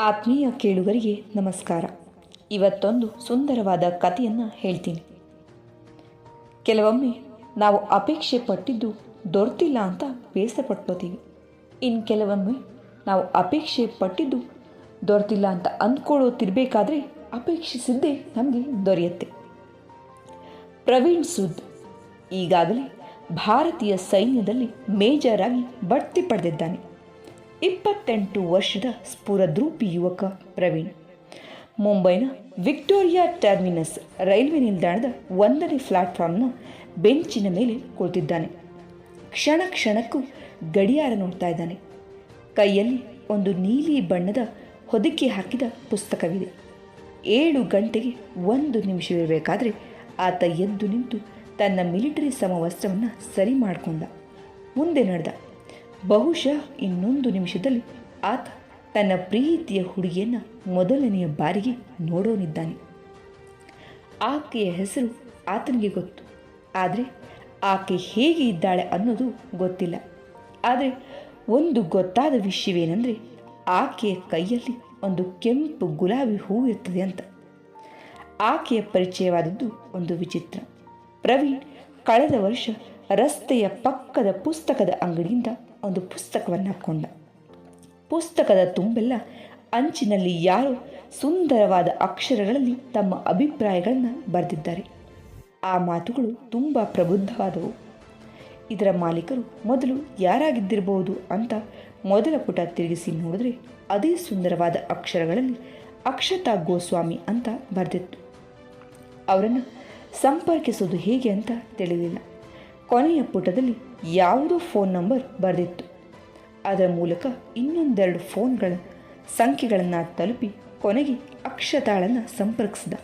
ಆತ್ಮೀಯ ಕೇಳುಗರಿಗೆ ನಮಸ್ಕಾರ. ಇವತ್ತೊಂದು ಸುಂದರವಾದ ಕಥೆಯನ್ನು ಹೇಳ್ತೀನಿ. ಕೆಲವೊಮ್ಮೆ ನಾವು ಅಪೇಕ್ಷೆ ಪಟ್ಟಿದ್ದು ದೊರೆತಿಲ್ಲ ಅಂತ ಬೇಸರ ಪಟ್ಕೋತೀವಿ ಇನ್ನು ಕೆಲವೊಮ್ಮೆ ನಾವು ಅಪೇಕ್ಷೆ ಪಟ್ಟಿದ್ದು ದೊರೆತಿಲ್ಲ ಅಂತ ಅಂದ್ಕೊಳ್ಳೋತಿರ್ಬೇಕಾದ್ರೆ ಅಪೇಕ್ಷಿಸಿದ್ದೇ ನಮಗೆ ದೊರೆಯುತ್ತೆ. ಪ್ರವೀಣ್ ಸುದ್ ಈಗಾಗಲೇ ಭಾರತೀಯ ಸೈನ್ಯದಲ್ಲಿ ಮೇಜರ್ ಆಗಿ ಬಡ್ತಿ ಪಡೆದಿದ್ದಾನೆ. ಇಪ್ಪತ್ತೆಂಟು ವರ್ಷದ ಸ್ಫುರದ್ರೂಪಿ ಯುವಕ ಪ್ರವೀಣ್. ಮುಂಬೈನ ವಿಕ್ಟೋರಿಯಾ ಟರ್ಮಿನಸ್ ರೈಲ್ವೆ ನಿಲ್ದಾಣದ ಒಂದನೇ ಪ್ಲಾಟ್ಫಾರ್ಮ್ನ ಬೆಂಚಿನ ಮೇಲೆ ಕುಳಿತಿದ್ದಾನೆ. ಕ್ಷಣ ಕ್ಷಣಕ್ಕೂ ಗಡಿಯಾರ ನೋಡ್ತಾ ಇದ್ದಾನೆ. ಕೈಯಲ್ಲಿ ಒಂದು ನೀಲಿ ಬಣ್ಣದ ಹೊದಿಕೆ ಹಾಕಿದ ಪುಸ್ತಕವಿದೆ. ಏಳು ಗಂಟೆಗೆ ಒಂದು ನಿಮಿಷವಿರಬೇಕಾದ್ರೆ ಆತ ಎದ್ದು ನಿಂತು ತನ್ನ ಮಿಲಿಟರಿ ಸಮವಸ್ತ್ರವನ್ನು ಸರಿ ಮಾಡಿಕೊಂಡ. ಮುಂದೆ ನಡೆದ ಬಹುಶಃ ಇನ್ನೊಂದು ನಿಮಿಷದಲ್ಲಿ ಆತ ತನ್ನ ಪ್ರೀತಿಯ ಹುಡುಗಿಯನ್ನು ಮೊದಲನೆಯ ಬಾರಿಗೆ ನೋಡೋನಿದ್ದಾನೆ. ಆಕೆಯ ಹೆಸರು ಆತನಿಗೆ ಗೊತ್ತು. ಆದರೆ ಆಕೆ ಹೇಗೆ ಇದ್ದಾಳೆ ಅನ್ನೋದು ಗೊತ್ತಿಲ್ಲ. ಆದರೆ ಒಂದು ಗೊತ್ತಾದ ವಿಷಯವೇನೆಂದರೆ ಆಕೆಯ ಕೈಯಲ್ಲಿ ಒಂದು ಕೆಂಪು ಗುಲಾಬಿ ಹೂವು ಇರ್ತದೆ ಅಂತ. ಆಕೆಯ ಪರಿಚಯವಾದದ್ದು ಒಂದು ವಿಚಿತ್ರ. ಪ್ರವೀಣ್ ಕಳೆದ ವರ್ಷ ರಸ್ತೆಯ ಪಕ್ಕದ ಪುಸ್ತಕದ ಅಂಗಡಿಯಿಂದ ಒಂದು ಪುಸ್ತಕವನ್ನು ಕೊಂಡ ಪುಸ್ತಕದ ತುಂಬೆಲ್ಲ ಅಂಚಿನಲ್ಲಿ ಯಾರು ಸುಂದರವಾದ ಅಕ್ಷರಗಳಲ್ಲಿ ತಮ್ಮ ಅಭಿಪ್ರಾಯಗಳನ್ನು ಬರೆದಿದ್ದಾರೆ. ಆ ಮಾತುಗಳು ತುಂಬ ಪ್ರಬುದ್ಧವಾದವು. ಇದರ ಮಾಲೀಕರು ಮೊದಲು ಯಾರಾಗಿದ್ದಿರಬಹುದು ಅಂತ ಮೊದಲ ಪುಟ ತಿರುಗಿಸಿ ನೋಡಿದ್ರೆ ಅದೇ ಸುಂದರವಾದ ಅಕ್ಷರಗಳಲ್ಲಿ ಅಕ್ಷತಾ ಗೋಸ್ವಾಮಿ ಅಂತ ಬರೆದಿತ್ತು. ಅವರನ್ನು ಸಂಪರ್ಕಿಸೋದು ಹೇಗೆ ಅಂತ ತಿಳಿಲಿಲ್ಲ ಕೊನೆಯ ಪುಟದಲ್ಲಿ ಯಾವುದೋ ಫೋನ್ ನಂಬರ್ ಬರೆದಿತ್ತು. ಅದರ ಮೂಲಕ ಇನ್ನೊಂದೆರಡು ಫೋನ್ಗಳ ಸಂಖ್ಯೆಗಳನ್ನು ತಲುಪಿ ಕೊನೆಗೆ ಅಕ್ಷತಾಳನ್ನು ಸಂಪರ್ಕಿಸಿದ.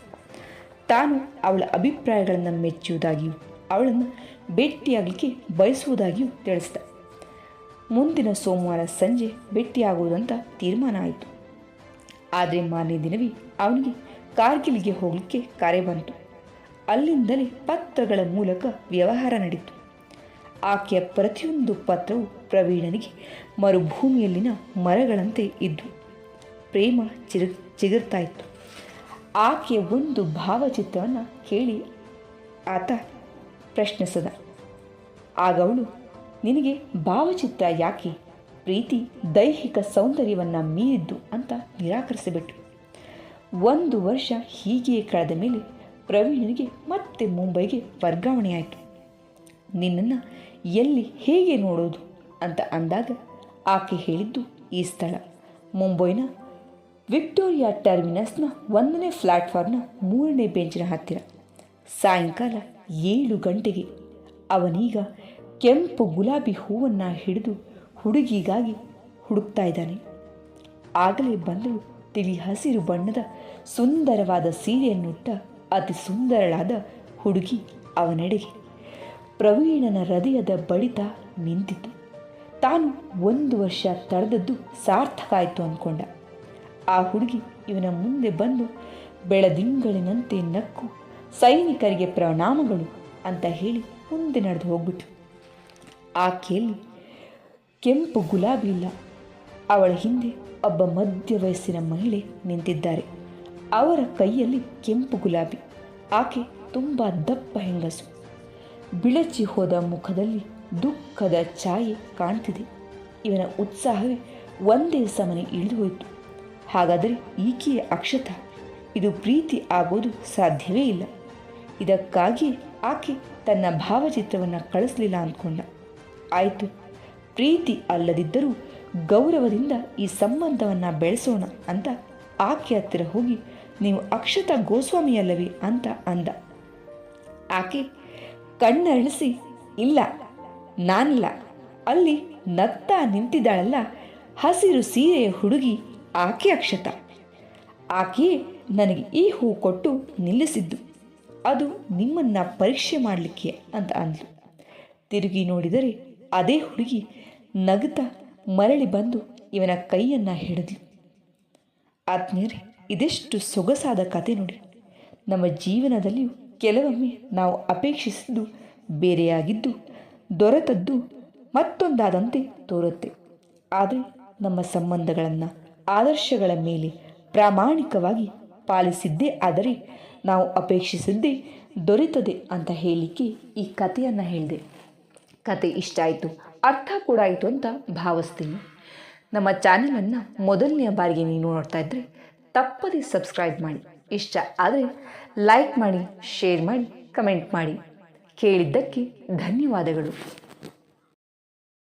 ತಾನು ಅವಳ ಅಭಿಪ್ರಾಯಗಳನ್ನು ಮೆಚ್ಚುವುದಾಗಿಯೂ, ಅವಳನ್ನು ಭೇಟಿಯಾಗಲಿಕ್ಕೆ ಬಯಸುವುದಾಗಿಯೂ ತಿಳಿಸಿದ. ಮುಂದಿನ ಸೋಮವಾರ ಸಂಜೆ ಭೇಟಿಯಾಗುವುದಂತ ತೀರ್ಮಾನ ಆಯಿತು. ಆದರೆ ಮಾರನೇ ದಿನವೇ ಅವನಿಗೆ ಕಾರ್ಗಿಲ್ಗೆ ಹೋಗಲಿಕ್ಕೆ ಕರೆ ಬಂತು. ಅಲ್ಲಿಂದಲೇ ಪತ್ರಗಳ ಮೂಲಕ ವ್ಯವಹಾರ ನಡೀತು. ಆಕೆಯ ಪ್ರತಿಯೊಂದು ಪತ್ರವು ಪ್ರವೀಣನಿಗೆ ಮರುಭೂಮಿಯಲ್ಲಿನ ಮರಗಳಂತೆ ಇದ್ದು ಪ್ರೇಮ ಚಿರು ಚಿಗುರ್ತಾ ಇತ್ತು ಆಕೆಯ ಒಂದು ಭಾವಚಿತ್ರವನ್ನು ಕೇಳಿ ಆತ ಪ್ರಶ್ನಿಸದ. ಆಗ ಅವಳು, ನಿನಗೆ ಭಾವಚಿತ್ರ ಯಾಕೆ? ಪ್ರೀತಿ ದೈಹಿಕ ಸೌಂದರ್ಯವನ್ನು ಮೀರಿದ್ದು ಅಂತ ನಿರಾಕರಿಸಿಬಿಟ್ಟು ಒಂದು ವರ್ಷ ಹೀಗೆಯೇ ಕಳೆದ ಮೇಲೆ ಪ್ರವೀಣನಿಗೆ ಮತ್ತೆ ಮುಂಬೈಗೆ ವರ್ಗಾವಣೆಯಾಯಿತು. ನಿನ್ನನ್ನು ಎಲ್ಲಿ ಹೇಗೆ ನೋಡೋದು ಅಂತ ಅಂದಾಗ ಆಕೆ ಹೇಳಿದ್ದು ಈ ಸ್ಥಳ. ಮುಂಬೈನ ವಿಕ್ಟೋರಿಯಾ ಟರ್ಮಿನಸ್ನ ಒಂದನೇ ಫ್ಲಾಟ್ಫಾರ್ಮ್ನ ಮೂರನೇ ಬೆಂಚಿನ ಹತ್ತಿರ. ಸಾಯಂಕಾಲ ಏಳು ಗಂಟೆಗೆ ಅವನೀಗ ಕೆಂಪು ಗುಲಾಬಿ ಹೂವನ್ನು ಹಿಡಿದು ಹುಡುಗಿಗಾಗಿ ಹುಡುಕ್ತಾ ಇದ್ದಾನೆ. ಆಗಲೇ ಬಂದಳು ತಿಳಿ ಹಸಿರು ಬಣ್ಣದ ಸುಂದರವಾದ ಸೀರೆಯನ್ನುಟ್ಟ ಅತಿ ಸುಂದರಳಾದ ಹುಡುಗಿ ಅವನೆಡೆಗೆ ಪ್ರವೀಣನ ಹೃದಯದ ಬಡಿತ ನಿಂತಿತು. ತಾನು ಒಂದು ವರ್ಷ ತಡೆದದ್ದು ಸಾರ್ಥಕ ಆಯಿತು ಅಂದ್ಕೊಂಡ ಆ ಹುಡುಗಿ ಇವನ ಮುಂದೆ ಬಂದು ಬೆಳದಿಂಗಳಿನಂತೆ ನಕ್ಕು, ಸೈನಿಕರಿಗೆ ಪ್ರಣಾಮಗಳು ಅಂತ ಹೇಳಿ ಮುಂದೆ ನಡೆದು ಹೋಗ್ಬಿಟ್ಟು ಆಕೆಯಲ್ಲಿ ಕೆಂಪು ಗುಲಾಬಿ ಇಲ್ಲ. ಅವಳ ಹಿಂದೆ ಒಬ್ಬ ಮಧ್ಯ ವಯಸ್ಸಿನ ಮಹಿಳೆ ನಿಂತಿದ್ದಾರೆ. ಅವರ ಕೈಯಲ್ಲಿ ಕೆಂಪು ಗುಲಾಬಿ. ಆಕೆ ತುಂಬ ದಪ್ಪ ಹೆಂಗಸು. ಬಿಳಚಿ ಹೋದ ಮುಖದಲ್ಲಿ ದುಃಖದ ಛಾಯೆ ಕಾಣ್ತಿದೆ. ಇವನ ಉತ್ಸಾಹವೇ ಒಂದೇ ಸಮನೆ ಇಳಿದು ಹೋಯಿತು ಹಾಗಾದರೆ ಈಕೆಯ ಅಕ್ಷತ? ಇದು ಪ್ರೀತಿ ಆಗೋದು ಸಾಧ್ಯವೇ ಇಲ್ಲ. ಇದಕ್ಕಾಗಿ ಆಕೆ ತನ್ನ ಭಾವಚಿತ್ರವನ್ನು ಕಳಿಸಲಿಲ್ಲ ಅಂದ್ಕೊಂಡ. ಆಯಿತು, ಪ್ರೀತಿ ಅಲ್ಲದಿದ್ದರೂ ಗೌರವದಿಂದ ಈ ಸಂಬಂಧವನ್ನು ಬೆಳೆಸೋಣ ಅಂತ ಆಕೆ ಹತ್ತಿರ ಹೋಗಿ, ನೀವು ಅಕ್ಷತ ಗೋಸ್ವಾಮಿ ಅಲ್ಲವೇ ಅಂತ ಅಂದ. ಆಕೆ ಕಣ್ಣರಳಿಸಿ ಇಲ್ಲ, ನಾನಿಲ್ಲ. ಅಲ್ಲಿ ನಗ್ತಾ ನಿಂತಿದ್ದಾಳಲ್ಲ, ಹಸಿರು ಸೀರೆಯ ಹುಡುಗಿ ಆಕೆ ಅಕ್ಷತ. ಆಕೆಯೇ ನನಗೆ ಈ ಹೂ ಕೊಟ್ಟು ನಿಲ್ಲಿಸಿದ್ದು. ಅದು ನಿಮ್ಮನ್ನು ಪರೀಕ್ಷೆ ಮಾಡಲಿಕ್ಕೆ ಅಂತ ಅಂದ್ಲು. ತಿರುಗಿ ನೋಡಿದರೆ ಅದೇ ಹುಡುಗಿ ನಗುತ್ತಾ ಮರಳಿ ಬಂದು ಇವನ ಕೈಯನ್ನು ಹಿಡಿದ್ಲು. ಆತ್ಮೀಯರೇ, ಇದೆಷ್ಟು ಸೊಗಸಾದ ಕತೆ ನೋಡಿ. ನಮ್ಮ ಜೀವನದಲ್ಲಿಯೂ ಕೆಲವೊಮ್ಮೆ ನಾವು ಅಪೇಕ್ಷಿಸಿದ್ದು ಬೇರೆಯಾಗಿದ್ದು ದೊರೆತದ್ದು ಮತ್ತೊಂದಾದಂತೆ ತೋರುತ್ತೆ. ಆದರೆ ನಮ್ಮ ಸಂಬಂಧಗಳನ್ನು, ಆದರ್ಶಗಳ ಮೇಲೆ ಪ್ರಾಮಾಣಿಕವಾಗಿ ಪಾಲಿಸಿದ್ದೇ ಆದರೆ ನಾವು ಅಪೇಕ್ಷಿಸಿದ್ದೇ ದೊರೆತದೆ ಅಂತ ಹೇಳಿಕೆ ಈ ಕಥೆಯನ್ನು ಹೇಳಿದೆ. ಕತೆ ಇಷ್ಟ ಆಯಿತು, ಅರ್ಥ ಕೂಡ ಆಯಿತು ಅಂತ ಭಾವಿಸ್ತೀನಿ. ನಮ್ಮ ಚಾನೆಲನ್ನು ಮೊದಲನೆಯ ಬಾರಿಗೆ ನೀವು ನೋಡ್ತಾ ಇದ್ದರೆ ತಪ್ಪದೇ ಸಬ್ಸ್ಕ್ರೈಬ್ ಮಾಡಿ. ಇಷ್ಟ ಆದರೆ ಲೈಕ್ ಮಾಡಿ ಶೇರ್ ಮಾಡಿ ಕಮೆಂಟ್ ಮಾಡಿ. ಕೇಳಿದ್ದಕ್ಕೆ ಧನ್ಯವಾದಗಳು.